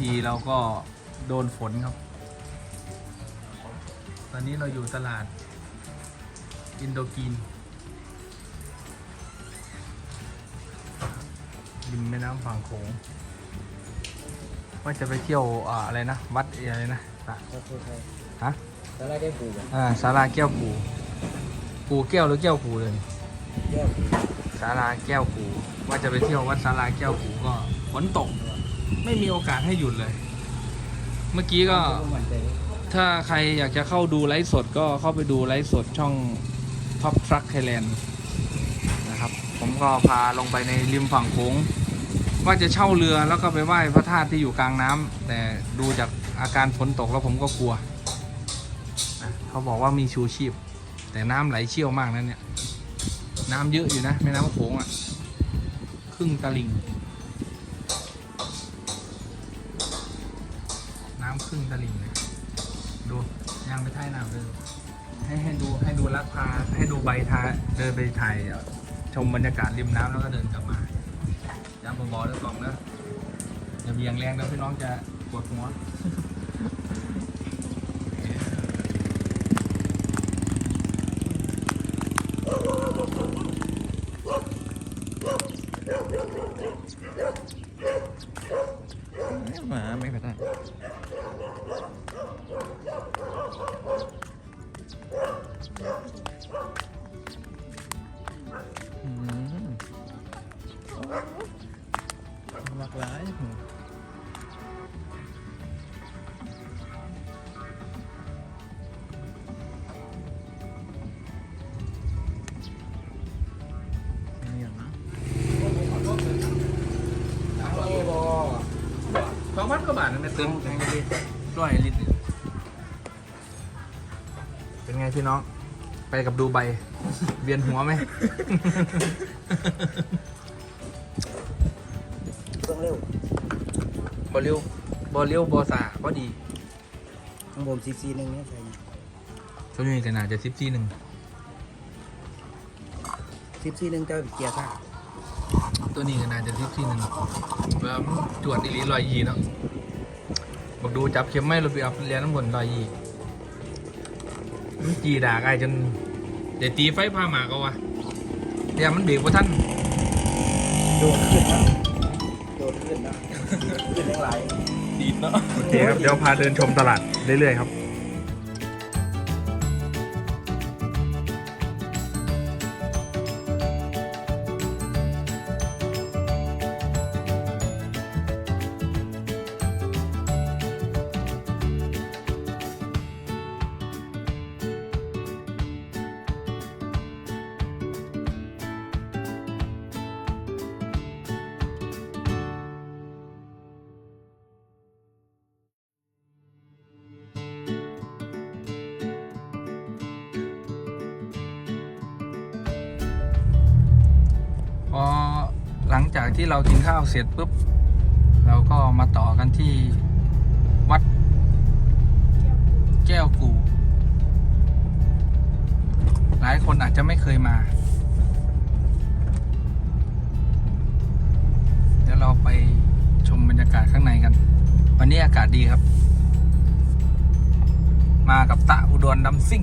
ทั้งทีเราก็โดนฝนครับ ตอนนี้เราอยู่ตลาด อินโดกีนริมแม่น้ำฝั่งโขงว่าจะไปเที่ยวอ่าอะไรนะ วัดอะไรนะสะก็คือใครฮะแล้วได้ได้ปูแบบอ่าศาลาแก้วกูกูแก้วหรือแก้วกูเลยแก้วปูศาลาแก้วกูว่าจะไปเที่ยววัดศาลาแก้วกูก็ฝนตก ไม่มีโอกาสให้หยุดเลย เมื่อกี้ก็ถ้าใครอยากจะเข้าดูไลฟ์สดก็เข้าไปดูไลฟ์สดช่อง Top Truck Thailand นะครับ ผมก็พาลงไปในริมฝั่งโขงว่าจะเช่าเรือแล้วก็ไปไหว้พระธาตุที่อยู่กลางน้ำแต่ดูจากอาการฝนตกแล้วผมก็กลัว เขาบอกว่ามีชูชีพ แต่น้ำไหลเชี่ยวมากนะเนี่ย น้ำเยอะอยู่นะแม่น้ำโขงอะ ครึ่งตลิ่ง ไปท้ายน้ำเลยให้ให้ดูให้ดูลักพาให้ดูใบทาเดินไปถ่ายชมบรรยากาศริมน้ำแล้วก็เดินกลับมายางบอๆด้วยกล่องนะอย่าเบี่ยงแรงนะพี่น้องจะปวดหัวหมาไม่ไปได้ากหลายนี่นะสองพันกว่าบาทนะแม่ตึ้งแพงเลยร้อยลิตรเป็นไงพี่น้อง ไปกับดูใบ เวียนหัวไหม เครื่องเร็วบอเลียวบอเลียวบอสาบอดีข้างบนซีซีหนึ่งเนี่ยใช่ช่วงนี้กันนาจะซิปซี่หนึ่งซีซีหนึ่งแต่เกียร์ค่ะตัวนี้กันนาจะซิปซี่หนึ่งแล้วจวดอีหลีลอยยีเนาะบอกดูจับเข็มไม่เราไปเอาเรียนน้ำบนลอยยีมันจีด่าไอ้จนเดี๋ยวตีไฟพาหมากเอาวะเดี๋ยวมันเบรกว่าท่านโดดขึ้นนะโดด ขึ้นนะขึ้นทั้งหลายดีดเนาะโอเคครับเดี๋ยวพาเดินชมตลาดเรื่อยๆครับ จากที่เรากินข้าวเสร็จปุ๊บ เราก็มาต่อกันที่วัด แก้วกู หลายคนอาจจะไม่เคยมา เดี๋ยวเราไปชมบรรยากาศข้างในกัน วันนี้อากาศดีครับ มากับตะอุดรดำซิ่ง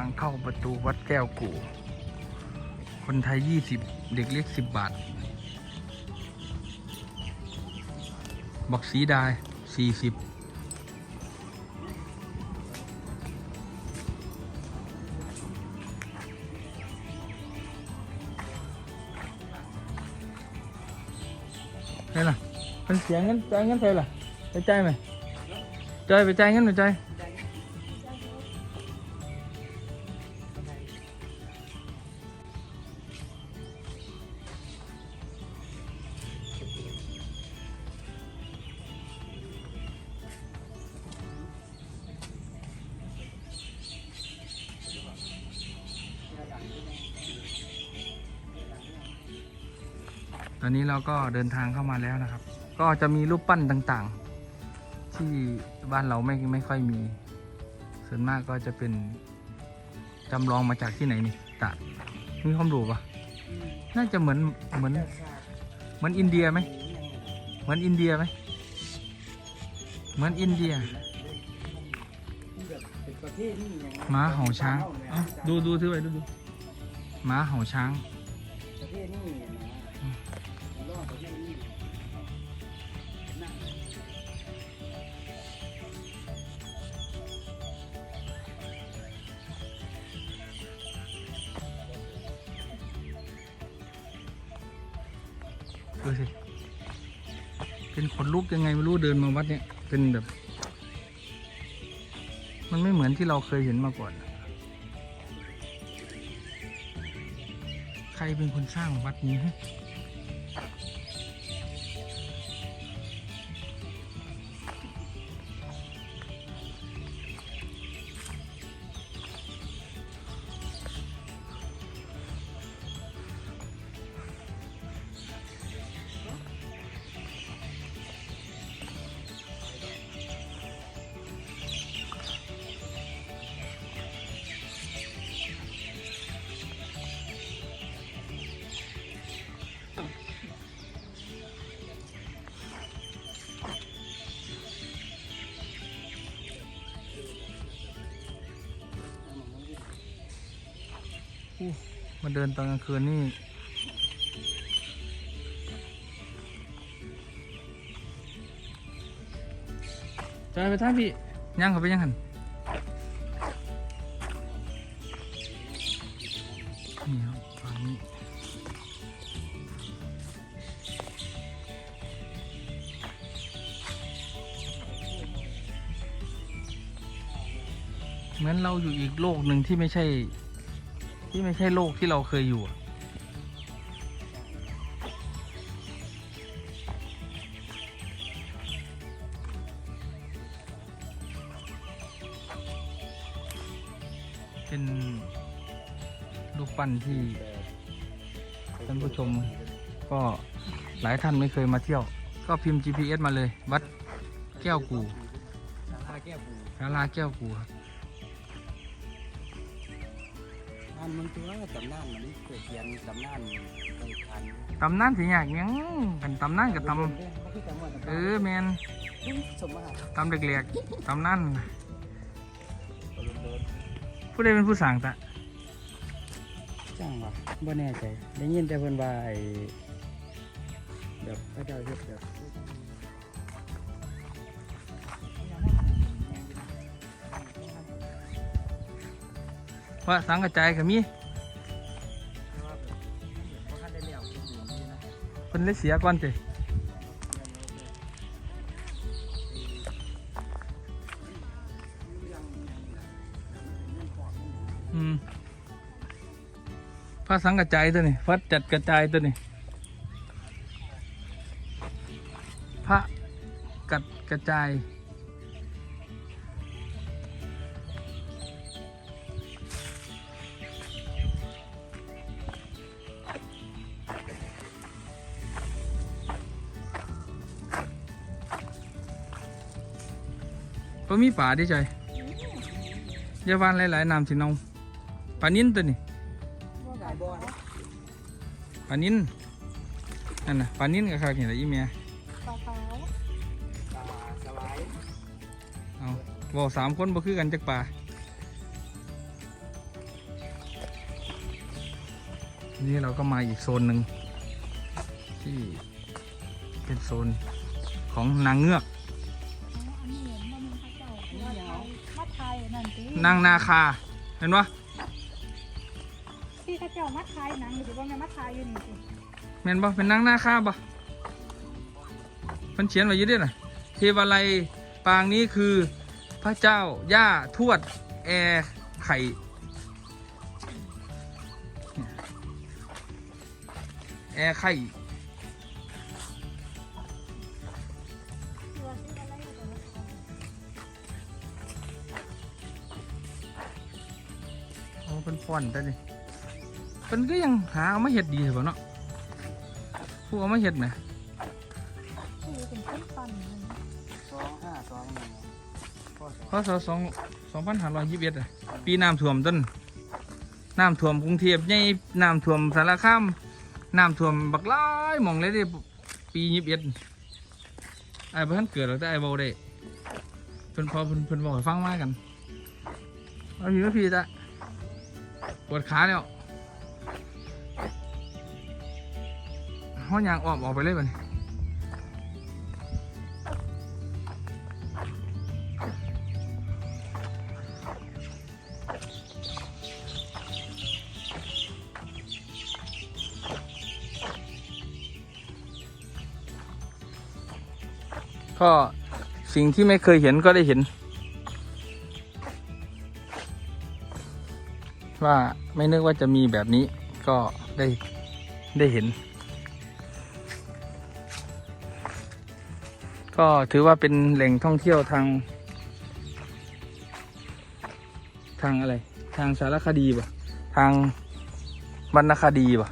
างเข้าประตูวัดแก้วกู่ คนไทย 20 เด็กเล็ก 10 บาทบอกสีดาย 40 đây là anh chạy ngắn chạy ngắn phải là ไปใจายไหมใจายไปใจายงั้นหน่อยใจาย อนนี้เราก็เดินทางเข้ามาแล้วนะครับ ก็จะมีรูปปั้นต่างๆ ที่บ้านเราไม่ไม่ค่อยมี ส่วนมากก็จะเป็นจำลองมาจากที่ไหนนี่ตาดมีความรู้ปะน่าจะเหมือนเหมือนเหมือนอินเดียไหมเหมือนอินเดียไหมเหมือนอินเดียเป็นประเทศนี่อย่างม้าเห่าช้างเอ้าดูดูถือไว้ดูดูม้าเห่าช้าง ประเทศนี่นะรอดประเทศนี่นั่งดูสิ เป็นขนลุกยังไงไม่รู้เดินมาวัดเนี่ย เป็นแบบ มันไม่เหมือนที่เราเคยเห็นมาก่อน ใครเป็นคนสร้างวัดนี้ฮะ มาเดินตอนกลางคืนนี่จอยไปท่าพี่ย่างเขาไปย่างหันนี่ครับฝั่งนี้เหมือนเราอยู่อีกโลกหนึ่งที่ไม่ใช่ ที่ไม่ใช่โลกที่เราเคยอยู่อะเป็นรูปปั้นที่ท่านผู้ชมก็หลายท่านไม่เคยมาเที่ยว ก็พิมพ์ GPS มาเลย วัดแก้วกูสาราแก้วบูศาลาแก้วกูครับ อันมันตัวตำนานมันเกิดเขียนตำนานเคยทันตำนานสิอยากหยังกันตำนานกับตำำเออแมนสมมาตำเด็กๆตำนานผู้ใดเป็นผู้สั่งตะจังวะบ่แน่ใจได้ยินแต่เพิ่นว่าไอ้แบบพระเจ้าเฮ็ดแบบ ว่าสังกระจายกับมีว่าท่านได้เลี้ยวคืออยู่นี่นะเพิ่นเลยเสียก่อนเตอืมพระสังกระจายตัวนี้พระจัดกระจายตัวนี้พระกัดกระจาย ก็มีป่าดิใจอยาวานหลายๆน้ำสิเนาปลานินตัวนี้หลายบ่อนะปลานินนั่นน่ะปลานินกับข้าวเห็นอะไรอีเมียปลาขาวตาสลายเอาบอกสามคนบ่คือกันจักป่านี่เราก็มาอีกโซนหนึ่งที่เป็นโซนของนางเงือก นั่นสินางนาคา เห็นปะที่พระเจ้ามัดไทยหนังหรือว่าแม่มัดไทยอยู่นี่สิเห็นปะเป็นนางนาคาปะมันเขียนไว้อยี่ด้วยนะเทวาลัยปางนี้คือพระเจ้า ย่า ทวด แอร์ไข่เนี่ยแอร์ไข่ เป็นฟอนแต่นี่เป็นก็ยังหาเอามาเห็ดดีเถอะเนาะผู้เอามาเฮ็ดไหมคือเป็นต้นปันเลยนะสองสองหนึ่งพ่อสองพศสองสองพันห้าร้อยยี่สิบเอ็ดปีน้ำท่วมต้นน้ำท่วมกรุงเทพใหญ่น้ำท่วมสารคามน้ำท่วมบักหลายหมองเลยที่ปียี่สิบเอ็ดไอ้บ้านเกิดแล้วแต่ไอ้เบาได้เพิ่นพอเพิ่นเพิ่นบอกให้ฟังมากันเอาพี่ว่พี่จ้ะ ปวดขาแล้วห้องยางออกออกไปเลยบันก็สิ่งที่ไม่เคยเห็นก็ได้เห็น ว่าไม่นึกว่าจะมีแบบนี้ก็ได้ได้เห็น ก็ถือว่าเป็นแหล่งท่องเที่ยวทาง ทางอะไร ทางสารคดีป่ะ ทางวรรณคดีป่ะ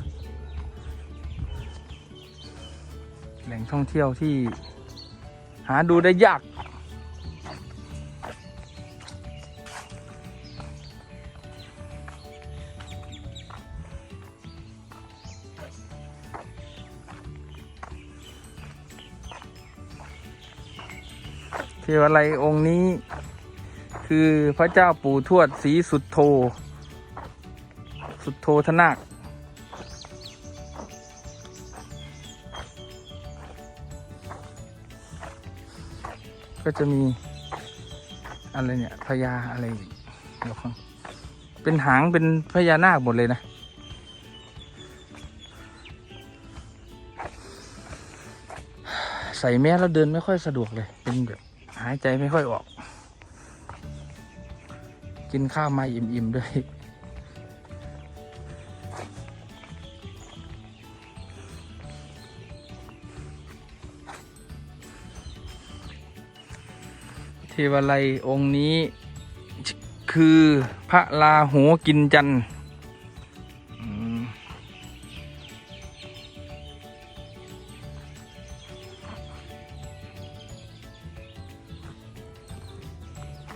แหล่งท่องเที่ยวที่หาดูได้ยาก ทวาลัยองค์นี้ คือพระเจ้าปู่ทวดศรีสุดโท สุดโททนาคก็จะมีอะไรเนี่ยพญาอะไรอีกเดี๋ยวครับเป็นหางเป็นพญานาคหมดเลยนะใส่แมสแล้วเดินไม่ค่อยสะดวกเลย เป็นแบบายใจไม่ค่อยออก กินข้าวมาอิ่มๆด้วยเทวาลัยองค์นี้คือพระลาหูกินจันทร์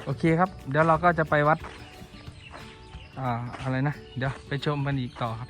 โอเคครับ เดี๋ยวเราก็จะไปวัด อ่า อะไรนะ เดี๋ยวไปชมกันอีกต่อครับ